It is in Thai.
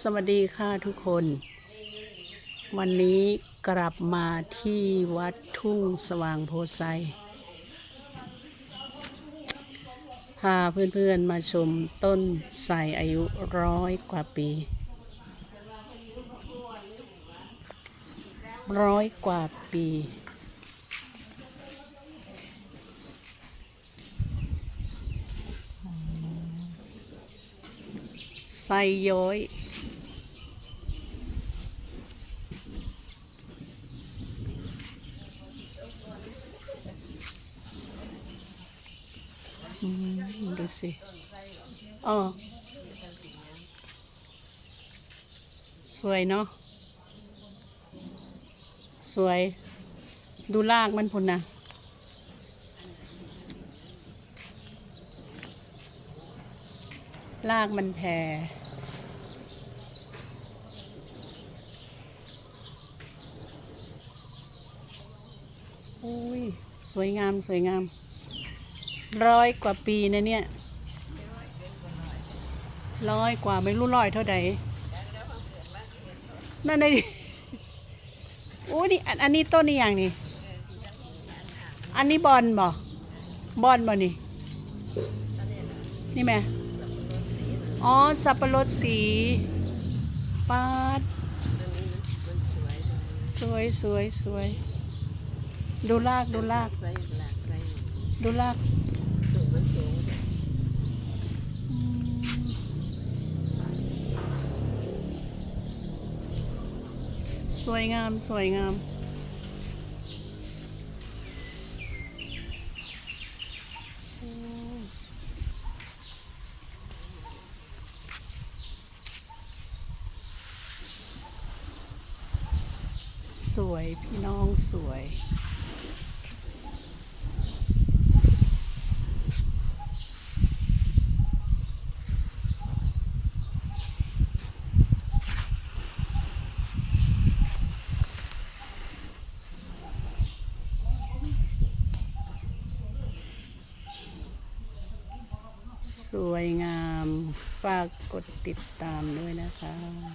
สวัสดีค่ะทุกคน วันนี้กลับมาที่วัดทุ่งสว่างโพไซพาเพื่อนๆมาชมต้นไทรอายุร้อยกว่าปี ร้อยกว่าปี ไซย้อยอืมดูสิอ๋อสวยเนาะ สวย ดูลากมันพุ่นนะลากมันแผ่ อุ้ยสวยงามสวยงาม ร้อยกว่าปีนะเนี่ย ร้อยกว่าไม่รู้ร้อยเท่าใดนั่นไงดิโอ้นี่อันอันนี้ต้นนี่อย่างนี่ อันนี้บอลบ่บอลบ่นี่ นี่แม่อ๋อ สับปะรดสีปาด สวยสวยสวย ดูลากดูลากไส้หลากไส้ดูลากสูงมันสูงอืมสวยงามสวยงามสวย พี่น้องสวย วยงาม ฝากกดติดตามด้วยนะคะ